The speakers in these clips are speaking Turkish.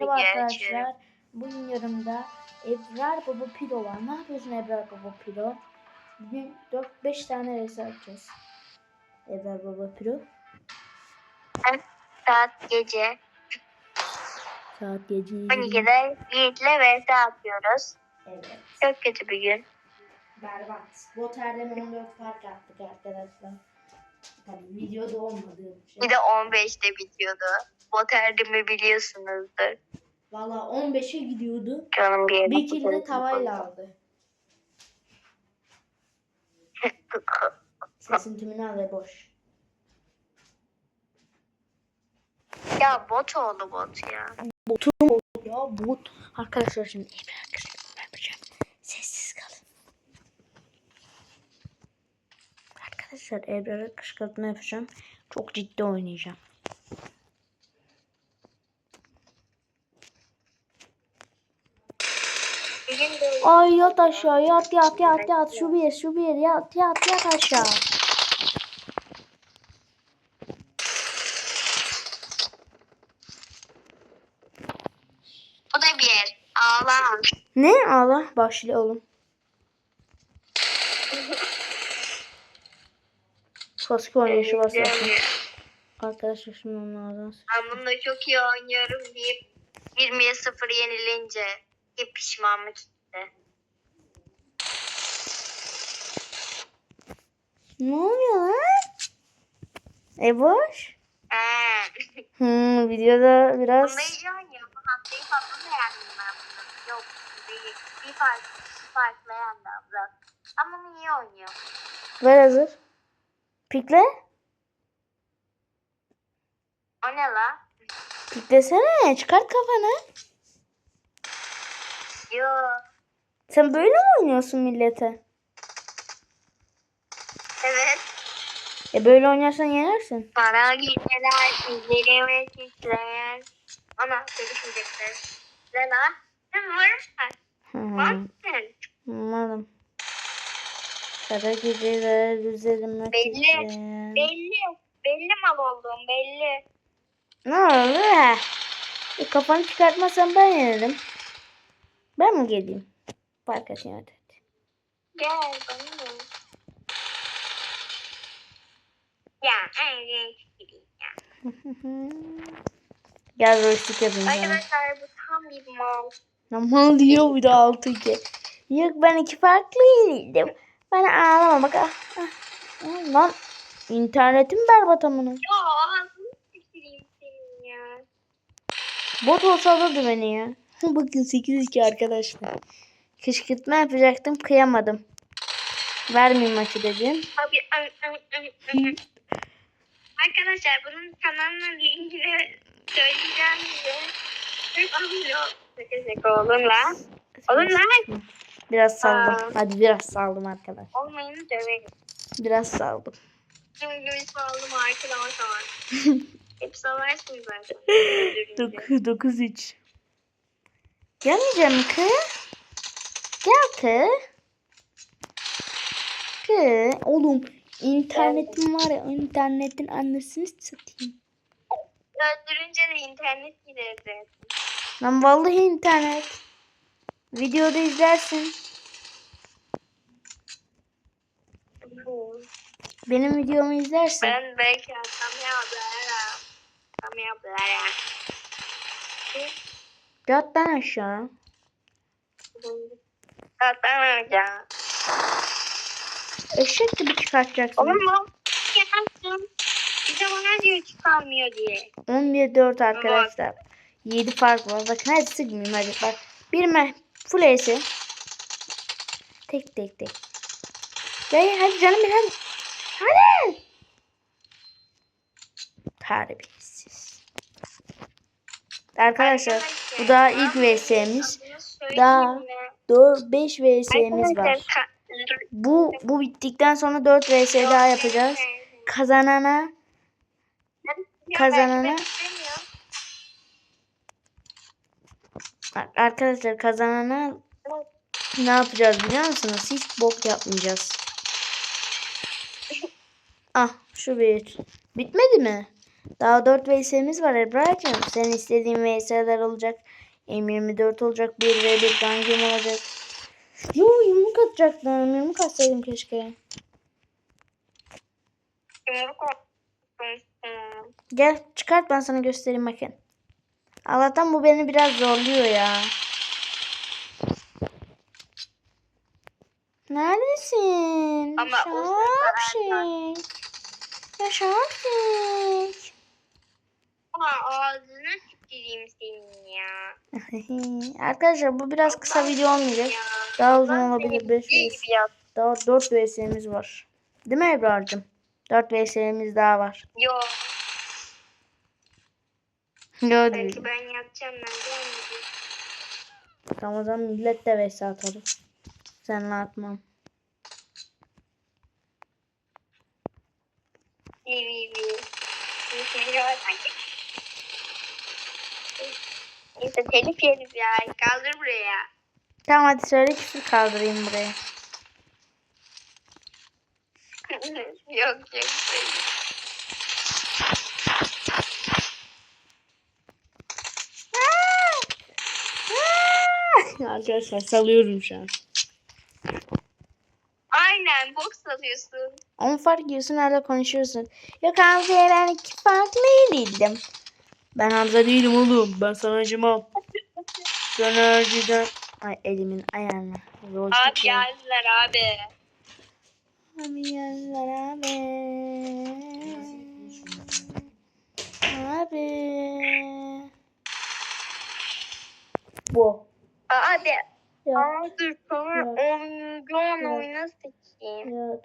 Merhaba arkadaşlar. Bugün yanımda Ebrar Baba Piro var. Ne yapıyorsun Ebrar Baba Piro? Bugün 4-5 tane resim atacağız. Ebrar Baba Piro. Saat gece Saat gece 12'de Yiğit'le vs atıyoruz. Evet. Çok kötü bir gün. Berbat. Botter'den 14 fark attık arkadaşlar. Tabii videoda olmadığı şey. Bir de 15'te bitiyordu. Bot erdimi biliyorsunuzdur. Valla 15'e gidiyordu. Canım bir yere Bir kill de tavayla aldı. Sesin tümünü al ve boş. ya bot oldu bot ya. Botum ya bot. Arkadaşlar şimdi Ebrar kışkırtma yapacağım. Sessiz kalın. Arkadaşlar Ebrar'a kışkırtma yapacağım. Çok ciddi oynayacağım. Ay yat aşağı yat yat yat yat şu bir şu bir yat yat yat aşağı. bu da bir. Ağla. Ne Allah başlayalım. Sasuke oynayışı başlasın. Arkadaşlar şimdi onlardan. Ben bunda çok iyi oynuyorum deyip 20'ye 0 yenilince hep pişmanlık gitti. Ne oluyor lan? E boş. Hmm, videoda biraz Bunda iyi oynuyor. Bu haftayı fazla beğendim ben bunu. Yok değil. Bir fark, bir farkla yendi abla. Ama iyi oynuyor. ver hazır. Pikle. O ne la? Piklesene. Çıkart kafanı. Yo. Sen böyle mi oynuyorsun millete? Evet. E böyle oynarsan yenersin. Para gitmeler, izlerime titreyen. Ana sevişmeyecekler. Ne lan? Sen var mısın? Hı Var hı. mısın? Umarım. Kara geceler üzerime Belli. titreyen. Belli. Belli mal olduğum belli. Ne oldu? E, kafanı çıkartmasan ben yenerim. Ben mi geleyim? Fark etmiyor hadi. Gel bana da. Ya en genç gideyim ya. Gel joystick yapayım sana. Arkadaşlar bu tam bir mal. Aman diyor bir de 6 2. Yok ben iki farklı yenildim. Bana ağlama bak. Ah, ah. Lan internetim berbat amına. Ya ağzını sıkırayım senin ya. Bot olsa alırdı beni ya. Bakın 8 2 arkadaşlar. Kışkırtma yapacaktım kıyamadım. Vermeyeyim maçı dedim. Abi ım, ım, ım. Arkadaşlar bunun kanalının linkini söyleyeceğim size. Hep alıyor. Şaka şaka olun la. Olun lan. Biraz saldım. Aa. Hadi biraz saldım arkadaş. Olmayını döverim. Biraz saldım. Şimdi gibi saldım arkadaşlar var. Hep savaşsın zaten. Öldürünce. 9 3. Gelmeyeceğim kız? Gel kız. Kız. Oğlum internetim var ya internetin annesini satayım. Öldürünce de internet giderdi. Lan vallahi internet. Videoda izlersin. Benim videomu izlersin. Ben belki atam yaplarım. Atam yaplarım. Yat lan aşağı. Atam hocam. Eşek gibi çıkartacaksın. Oğlum bu yaptım. Bir de bana diyor çıkamıyor diye. 11 4 arkadaşlar. 7 fark var. Bakın hadi sıkmayayım hadi bak. Bir me full ace. Tek tek tek. Ya hadi canım bir hadi. Hadi. Terbiyesiz. Arkadaşlar bu daha ilk VS'miz. Daha 4 5 VS'miz var. Bu bu bittikten sonra 4 VS daha yapacağız. Kazanana kazanana arkadaşlar kazanana ne yapacağız biliyor musunuz? Hiç bok yapmayacağız. Ah şu bir. Bitmedi mi? Daha 4 VS'miz var Ebrar'cığım. Senin istediğin VS'ler olacak. M24 olacak. 1 ve 1 gangim olacak. Yo yumruk atacaktım. Yumruk atsaydım keşke. Yumruk. Gel çıkart ben sana göstereyim bakın. Allah'tan bu beni biraz zorluyor ya. Neredesin? Ama Şapşik. Ya Şapşik. Aa, ağzına tüküreyim senin ya. Arkadaşlar bu biraz kısa video olmayacak. Ya. Daha uzun olabilir. seni 5 bildiği gibi yap. Daha 4 VS'miz var. Değil mi Ebrar'cığım? 4 VS'miz daha var. Yo. Değil. Belki ben yapacağım ben gelmeyeceğim. Tamam o zaman millet de vs atalım. Seninle atmam. İyi iyi iyi. Neyse telif yeriz ya. Kaldır buraya. Tamam hadi söyle küfür kaldırayım buraya. yok yok. Arkadaşlar salıyorum şu an. Aynen boks alıyorsun. Onu fark ediyorsun hala konuşuyorsun. Yok Hamza'ya ben iki farklı değildim. Ben Hamza değilim oğlum. Ben sana acımam. Sana acıdan. Ay elimin ayağına. Abi geldiler abi. Abi geldiler abi. Abi. Bu. Abi. Ya. Aa, dur sonra Yok. oyun Yok. oyuna seçeyim. Yat.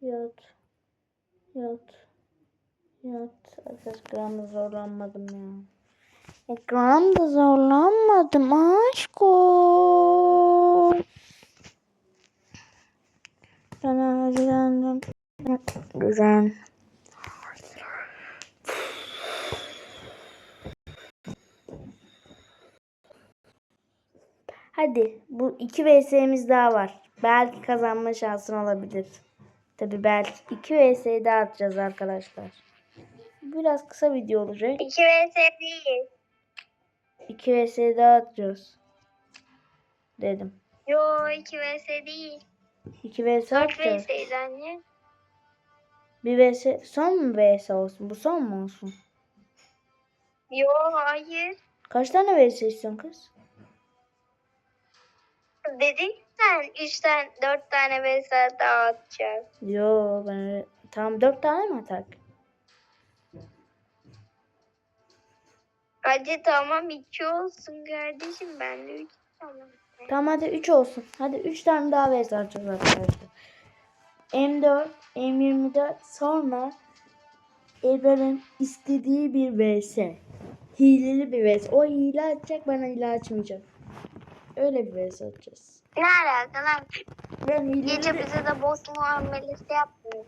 Yat. Yat. Yat. Arkadaş gramda zorlanmadım ya. E, gramda zorlanmadım aşkım. Sana özlendim. Güzel. Hadi bu iki VS'miz daha var. Belki kazanma şansın olabilir. Tabi belki iki VS daha atacağız arkadaşlar. Biraz kısa video olacak. 2 vs değil. İki VS daha atacağız. Dedim. Yo 2 vs değil. İki VS 4 atacağız. vs'ydi anne. Bir VS son mu VS olsun? Bu son mu olsun? Yo hayır. Kaç tane VS istiyorsun kız? Dedin sen 3 tane 4 tane vs daha atacağız. Yo ben öyle... Tamam dört tane mi atak? Hadi tamam 2 olsun kardeşim ben de 3 tamam. Tamam hadi 3 olsun. Hadi 3 tane daha VS atacağız arkadaşlar. M4, M24 sonra Ebrar'ın istediği bir VS. Hileli bir VS. O hile atacak bana hile açmayacak. Öyle bir VS atacağız. Ne alaka lan? Ben hileli Gece bize de boss muamelesi yaptınız.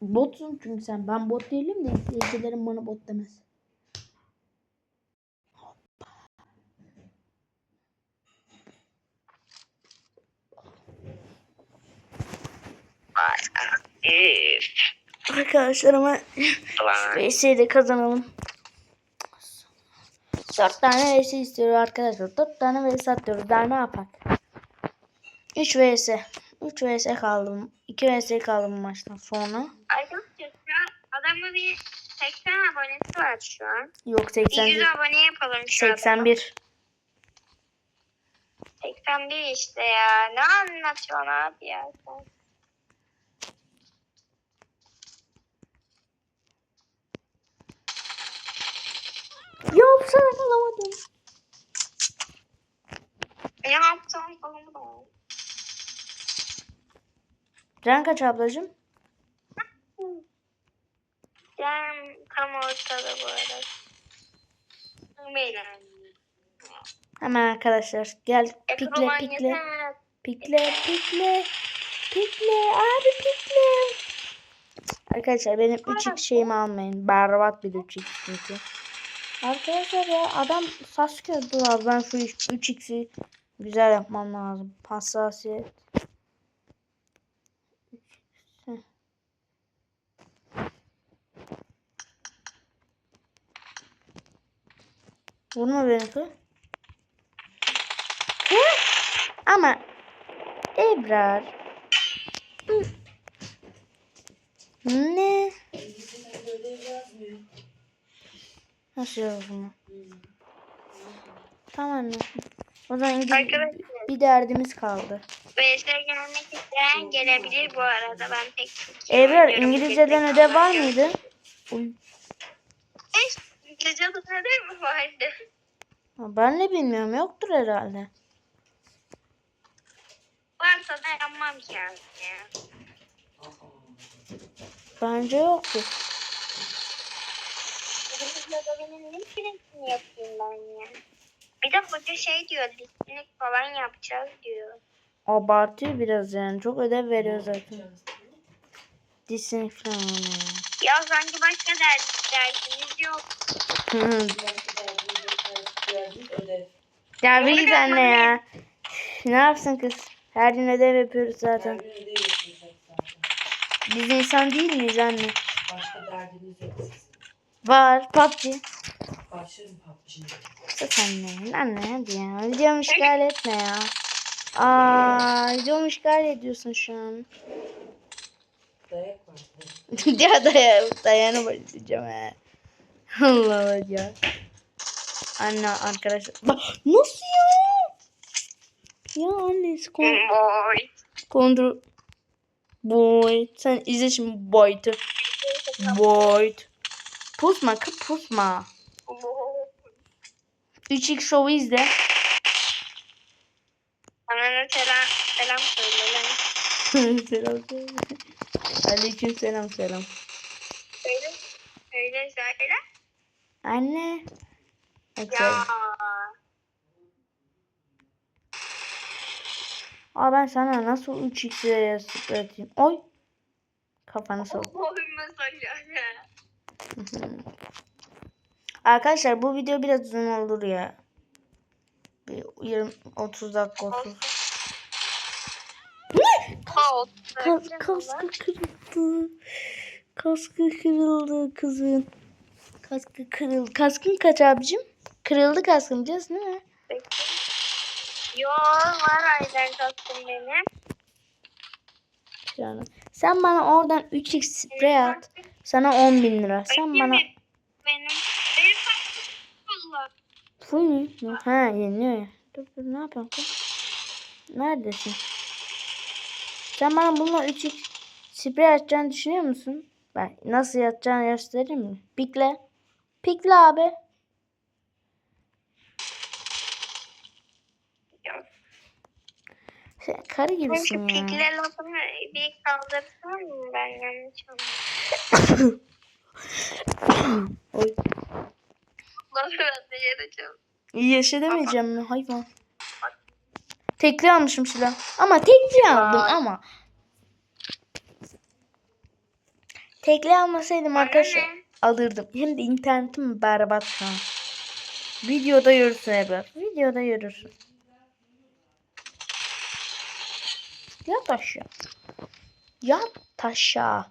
Botsun çünkü sen. Ben bot değilim de izleyicilerim bana bot demez. Üf. Arkadaşlar ama VS'yi de kazanalım. 4 tane VS istiyoruz arkadaşlar. 4 tane VS atıyoruz. Daha ne yapak? 3 VS. 3 VS kaldım. 2 VS kaldım maçtan sonra. Arkadaşlar adamın bir 80 abonesi var şu an. Yok Bir 100 81. abone yapalım şu an. 81. 81 işte ya. Ne anlatıyorsun abi ya sen? Yok sana kalamadım. Ne yapacağım falan da. Can kaç ablacığım? Yani tam ortada bu arada. Beyler. Hemen arkadaşlar gel pikle Ekonomi pikle. yeter. Pikle pikle. Pikle abi pikle. Arkadaşlar benim 3x şeyimi almayın. Berbat bir 3x çünkü. Arkadaşlar ya adam Sasuke öldü ben şu 3x'i güzel yapmam lazım. Hassasiyet. Vurma beni kız. Ama Ebrar. Ne? Nasıl yazma? Tamam anne. O zaman Arkadaşlar. bir derdimiz kaldı. VS'e gelmek isteyen gelebilir bu arada. Ben pek Türkçe Ebrar oynuyorum. İngilizceden ödev var mıydı? Uy. Eş, İngilizce ödev mi vardı? Ha, Ben ne bilmiyorum yoktur herhalde. Varsa da yapmam ki yani. ya. Bence yoktur. Ödevinin ne süresini yapayım ben ya? Bir de hoca şey diyor, listelik falan yapacağız diyor. Abartıyor biraz yani. Çok ödev veriyor zaten. Disin falan. Ya sanki başka ders, dersimiz yok. ya bir git anne ya. Ne yapsın kız? Her gün ödev yapıyoruz zaten. Biz insan değil miyiz anne? Başka derdiniz yok. Var. PUBG. Başlarım PUBG'ye. Sus anne. Anne hadi ya. Videomu işgal etme ya. Aa, videomu işgal ediyorsun şu an. Dayak var. dayak. ya daya, dayanamadım diyeceğim he. Allah Allah ya. Anne arkadaşlar. Bak nasıl ya? Ya annesi kon Oy. kontrol. Boy. Sen izle şimdi Boyd'u. Boyd. Pusma kız pusma. 3x show'u izle. Bana selam, selam söyle lan. selam söyle. Aleyküm selam selam. Söyle, söyle, söyle. Anne. Bak Ya. Aa ben sana nasıl 3x'e sıklatayım? Oy. Kafanı sok. Oy mesaj ya. Arkadaşlar bu video biraz uzun olur ya. Bir 20 30 dakika olsun. Kaos. Kas, kaskı kırıldı. Kaskı kırıldı kızın. Kaskı kırıldı. Kaskın kaç abicim? Kırıldı kaskın biliyorsun değil mi? Yo var aynen kastım benim. Sen bana oradan 3x sprey at. Sana 10 bin lira. Sen bana Benim. Benim full mü? Ha yeniliyor ya. Dur dur ne yapıyorsun kız? Neredesin? Sen bana bununla 3x sprey atacağını düşünüyor musun? Ben nasıl yatacağını göstereyim mi? Pikle. Pikle abi. Yok. Sen karı gibisin ya. pikle lafını bir kaldırsam mı ben yanlış anladım. Oy. Lafı ben de yarayacağım. İyi yaşa demeyeceğim mi hayvan? Tekli almışım silah. Ama tekli aldım ama. Tekli almasaydım arkadaşlar alırdım. Hem de internetim berbat şu an. Videoda görürsün Ebrar. Videoda görürsün. Yat aşağı. Yat aşağı.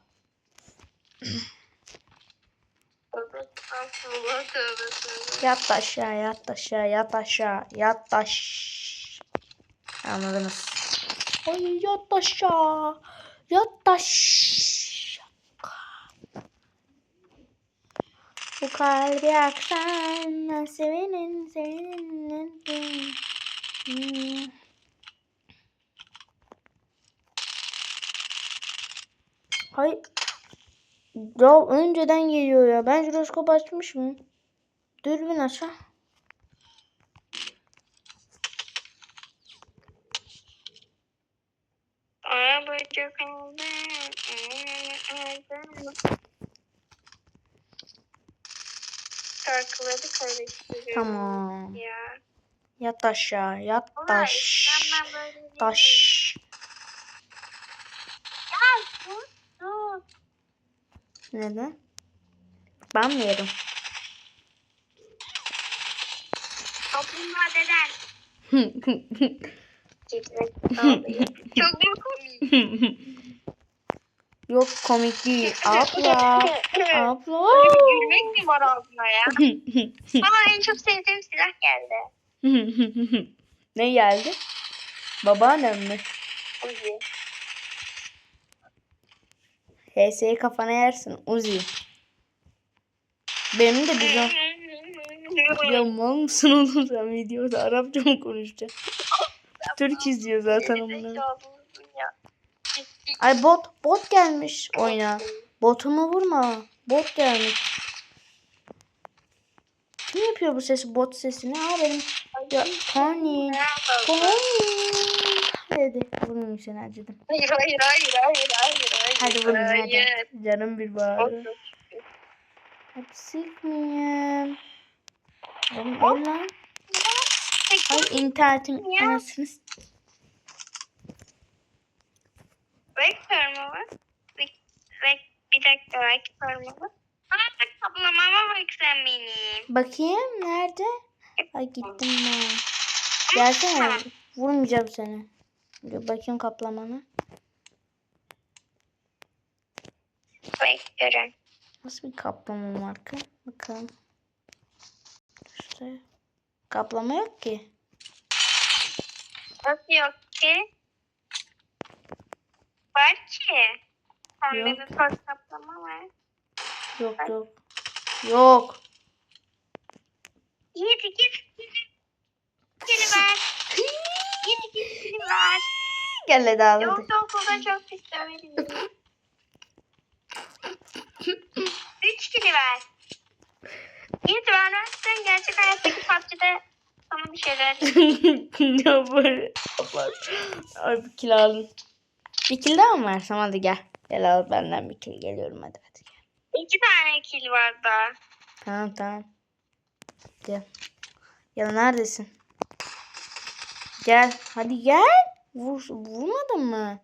Yat aşağı, yat aşağı, yat aşağı, yat aşağı. Anladınız. Ay yat aşağı. Yat aşağı. Bu kalbi aksan sevenin sevenin. Hmm. Hay. Ya önceden geliyor ya. Ben jiroskop açmış mıyım? Dürbün aşağı. Şarkıları karıştırıyorum. Tamam. Ya. Yat aşağı. Yat taş. Taş. Ya sus sus. Neden? Ben mi deden. Sağlıyor. Çok mu komik? Yok komik değil. Abla. Abla. Gülmek mi var ağzına ya? Aa en çok sevdiğim silah geldi. ne geldi? Babaannem mi? Uzi. HS'yi kafana yersin. Uzi. Benim de bizim... Ya mal mısın oğlum sen videoda Arapça mı konuşacaksın? Türk izliyor zaten onları. Ay bot bot gelmiş oyuna. Botumu vurma. Bot gelmiş. Kim yapıyor bu sesi bot sesini? Aa benim ya Tony. Tony. Hadi vurmayayım seni acıdım. Hayır hayır hayır hayır hayır hayır. Hadi vurmayayım hayır. Canım bir bağırıyor. Hadi sıkmayayım. Oğlum öl lan. Ay internetim anasını Vektör mü var? Bir dakika vektör mü var? Aa kaplamama bak sen benim. Bakayım nerede? Ay gittim ben. Gelsene. Vurmayacağım seni. Dur bakayım kaplamana. Vektörüm. Nasıl bir kaplama marka? Bakalım. İşte. Kaplama yok ki. Nasıl yok ki? Var ki. Pembe bir toz kaplama var. Yok yok. Yok. Yiğit git. Geri ver. Git geri ver. Gel hadi ağladı. Yok yok o da çok pis döverim. Üç kili ver. Yiğit vermezsen gerçek hayattaki PUBG'de sana bir şeyler ya böyle. Abla. Ay bir kilo alın. Bir kilo daha mı versem hadi gel. Gel al benden bir kilo geliyorum hadi hadi. İki tane kil var daha. Tamam tamam. Gel. Ya neredesin? Gel. Hadi gel. Vur, vurmadın mı?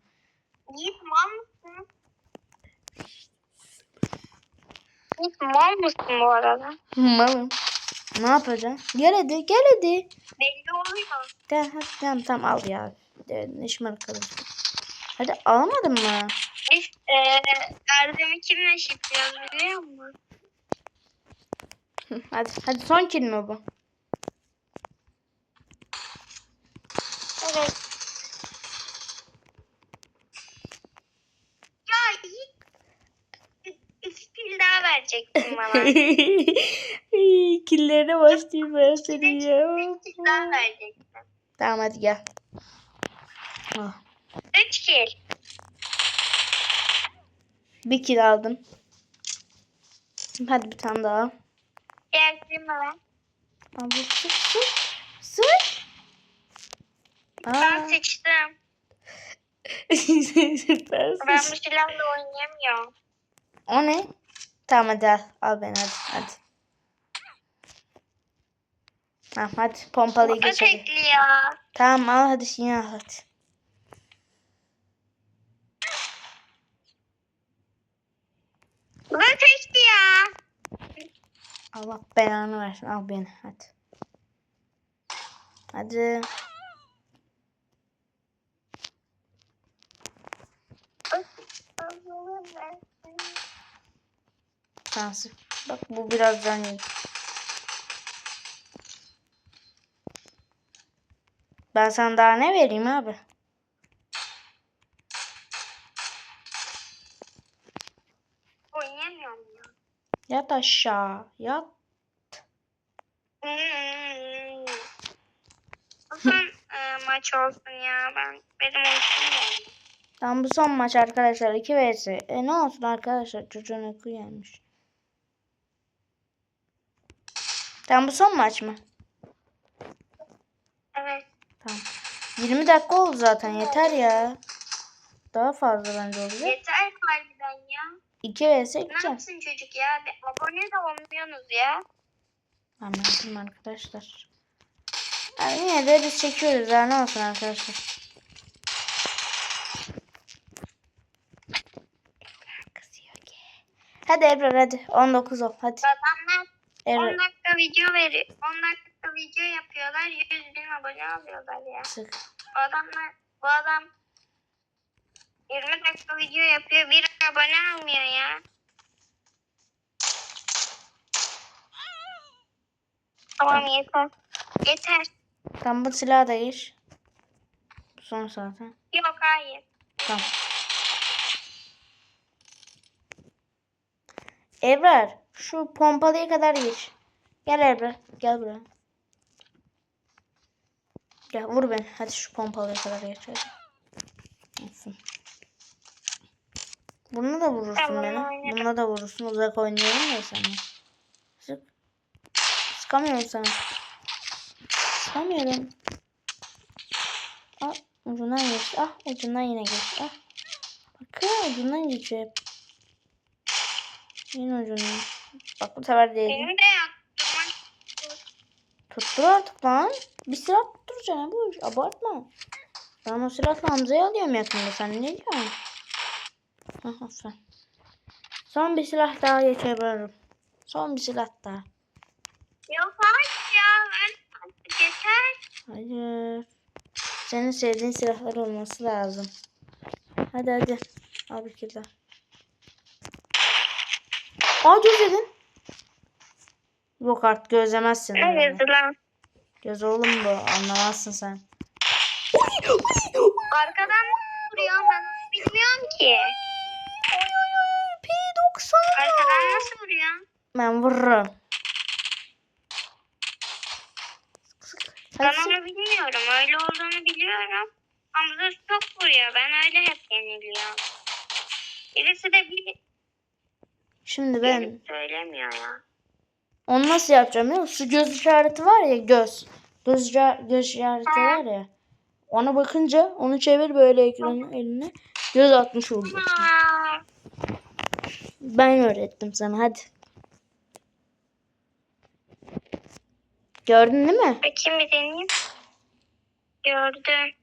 Yiğit mal mısın? Yiğit mal mısın bu arada? Malım. Ne yapacaksın? Gel hadi gel hadi. Belli oluyor. Gel hadi tamam tamam al ya. Evet, ne şımarık Hadi alamadın mı? Biz eee Erdem'i kimle şipliyoruz biliyor musun? Hadi hadi son kill mi bu? Evet. Ya iki kil daha verecektin bana. Killerine başlayayım ben seni ya. Üç kil daha verecektin. Tamam hadi gel. Ah, Üç kil. bir kill aldım. Hadi bir tane daha. Bana. Al bu sık sık. Sık. Ben Aa. seçtim. ben Ben sıç- bu silahla oynayamıyorum. O ne? Tamam hadi al. Al beni hadi. Hadi. Tamam hadi pompalıyı geç hadi. Tamam al hadi yine al hadi. Bu tekli ya. Allah belanı versin. Al beni hadi. Hadi. Tamam sık. Bak bu biraz yiyor. Ben sana daha ne vereyim abi? Oynayamıyorum ya. Yat aşağı. Yat. Son e, maç olsun ya. Ben benim olsun ya. Tamam bu son maç arkadaşlar. 2 vs. E ne olsun arkadaşlar. Çocuğun uyku gelmiş. Tamam bu son maç mı? Evet. Tamam. 20 dakika oldu zaten. Yeter ya. Daha fazla bence olacak. Yeter ya. 2 vs Ne 2. yapsın çocuk ya? Bir abone de olmuyorsunuz ya. Anladım arkadaşlar. Yani yine de biz çekiyoruz ya ne olsun arkadaşlar. Hadi Ebrar hadi 19 ol hadi. Adamlar 10 Ebrar dakika video veri 10 dakika video yapıyorlar. 100 bin abone alıyorlar ya. sık. Bu adamlar bu adam 20 dakika video yapıyor. Bir abone almıyor ya. Tamam yeter. Yeter. Tam bu silahı da. Bu son zaten. Yok hayır. Tamam. Ebrar şu pompalıya kadar geç. Gel Ebrar. Gel buraya. Gel vur beni. Hadi şu pompalıya kadar geç. Hadi. Olsun. Bununla da vurursun Tamam, beni. oynarım. Bununla da vurursun. Uzak oynuyorum ya sana. Sık. Sıkamıyorum sana. Sıkamıyorum. Ah ucundan geç. Ah ucundan yine geç. Ah. Bakın ucundan geçiyor hep. Yine ucundan. Bak bu sefer değdi. Benim de yaptırmak Tuttur artık lan. Bir silah tutturacaksın bu iş. Abartma. Ben o silahla Hamza'yı alıyorum yakında. Sen ne diyorsun? Hah aferin. Son bir silah daha geçebilirim. Son bir silah daha. Yok hayır ya. Yeter. Hayır. Senin sevdiğin silahlar olması lazım. Hadi hadi. Al bir daha. Aa göz yedin. Yok artık gözlemezsin. Yazı lan? Göz oğlum bu. Anlamazsın sen. Arkadan nasıl vuruyor ben bilmiyorum ki. P90. Arkadan nasıl vuruyor? Ben vururum. Ben onu bilmiyorum. Öyle olduğunu biliyorum. Hamza çok vuruyor. Ben öyle hep yeniliyorum. Birisi de bir Şimdi ben söylemiyor ya. onu nasıl yapacağım biliyor musun? Şu göz işareti var ya göz. Göz, göz işareti var ya. Ona bakınca onu çevir böyle ekranı eline. Göz atmış oluyor. Aa, Ben öğrettim sana hadi. Gördün değil mi? bakayım bir deneyeyim. Gördüm.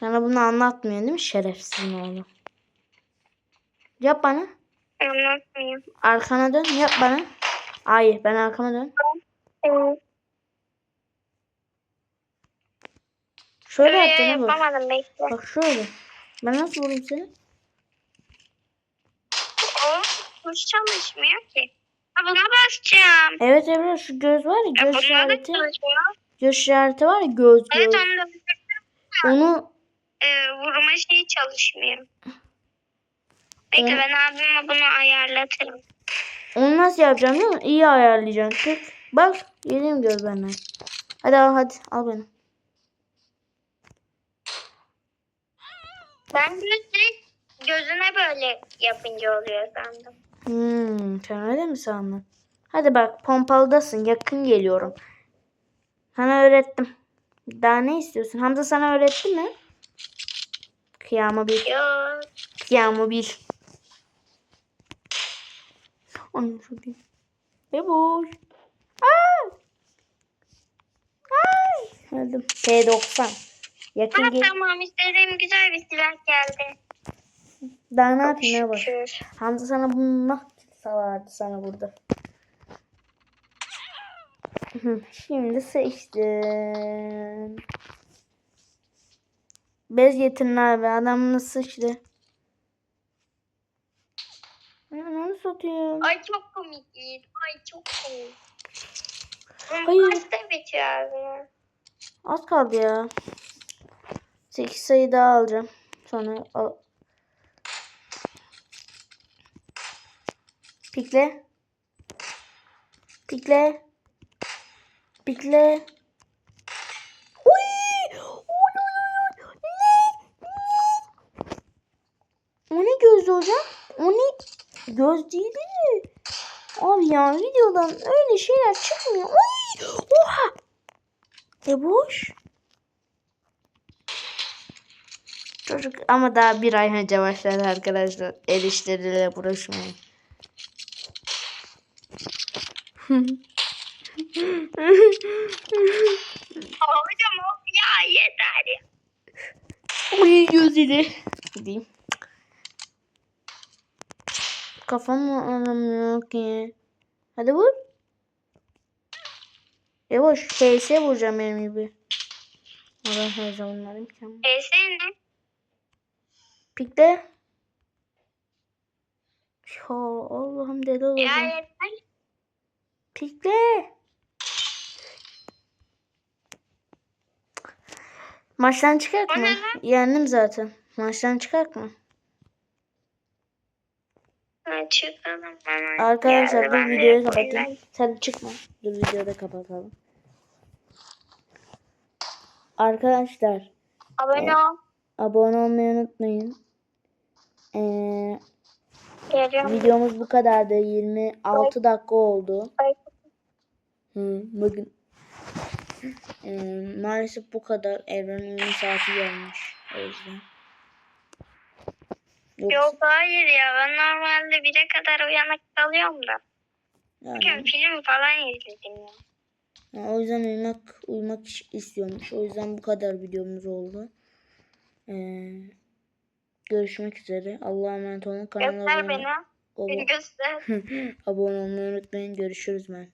Sana bunu anlatmıyor değil mi şerefsizin oğlu? Yap bana. Anlatmayayım. Arkana dön yap bana. Hayır ben arkama dön. Evet. Şöyle Öyle yapacaksın bak. yapamadım bekle. Bak şöyle. Ben nasıl vurayım seni? Tuş çalışmıyor ki. Ha buna basacağım. Evet Ebru şu göz var ya göz işareti. Göz işareti var ya göz Evet göz. onu da Onu e, vurma şeyi çalışmıyor. Bekle Evet. ben abime bunu ayarlatırım. onu nasıl yapacağım değil mi? İyi ayarlayacaksın. Tık. Bak yediğim göz benden. Hadi al hadi al beni. Ben gözü gözüne böyle yapınca oluyor sandım. Hmm, sen öyle mi sandın? Hadi bak pompalıdasın yakın geliyorum. Sana öğrettim. Daha ne istiyorsun? Hamza sana öğretti mi? Kıyamı bil. Yok. Kıyamı bil. Onu çok iyi. Ne boş. Ay. Ay. Öldüm. P90. Yakın gel. tamam istediğim güzel bir silah geldi. Daha ne yapayım ne. Şükür. Hamza sana bunu nasıl salardı sana burada. Şimdi seçtim. Bez getirin abi. Adam nasıl sıçtı? Onu satayım. Ay çok komik. Ay çok komik. Hayır. Hayır. Kaçta bitiyor abi? Az kaldı ya. 8 sayı daha alacağım. Sonra al. Pikle. Pikle. Pikle. Oy! Oy, oy, oy. Ne? Ne? O ne göz hocam? O ne? Göz değil mi? Abi ya videodan öyle şeyler çıkmıyor. Oy! Oha! E boş. Çocuk ama daha bir ay önce başladı arkadaşlar. El işleriyle uğraşmaya. Hocam of ya yeter ya. Uy gözleri. Gideyim. Kafam mı aramıyor ki? Hadi vur. Boş. PS vuracağım benim gibi. Ben her zamanlar imkanım. E sen ne? Pikle. Ya Allah'ım deli Ya olacağım. yeter. Pikle. Maçtan çıkart O mı? Yendim zaten. Maçtan çıkart mı? Çıkalım. Arkadaşlar de videoyu kapatayım. Sen çıkma. Dur videoyu da kapatalım. Arkadaşlar Abone ol. abone olmayı unutmayın. Ee, Geliyorum. videomuz bu kadardı. 26 dakika oldu. Ay. Hı, bakın. Ee, maalesef bu kadar. Evrenin saati gelmiş. O yüzden. Yoksa- Yok hayır ya ben normalde bire kadar uyanık kalıyorum da. yani, Bugün film falan izledim ya. yani o yüzden uyumak uyumak istiyormuş. O yüzden bu kadar videomuz oldu. Ee, görüşmek üzere. Allah'a emanet olun. Kanala Göster abone, beni. Beni göster. abone olmayı unutmayın. Görüşürüz ben.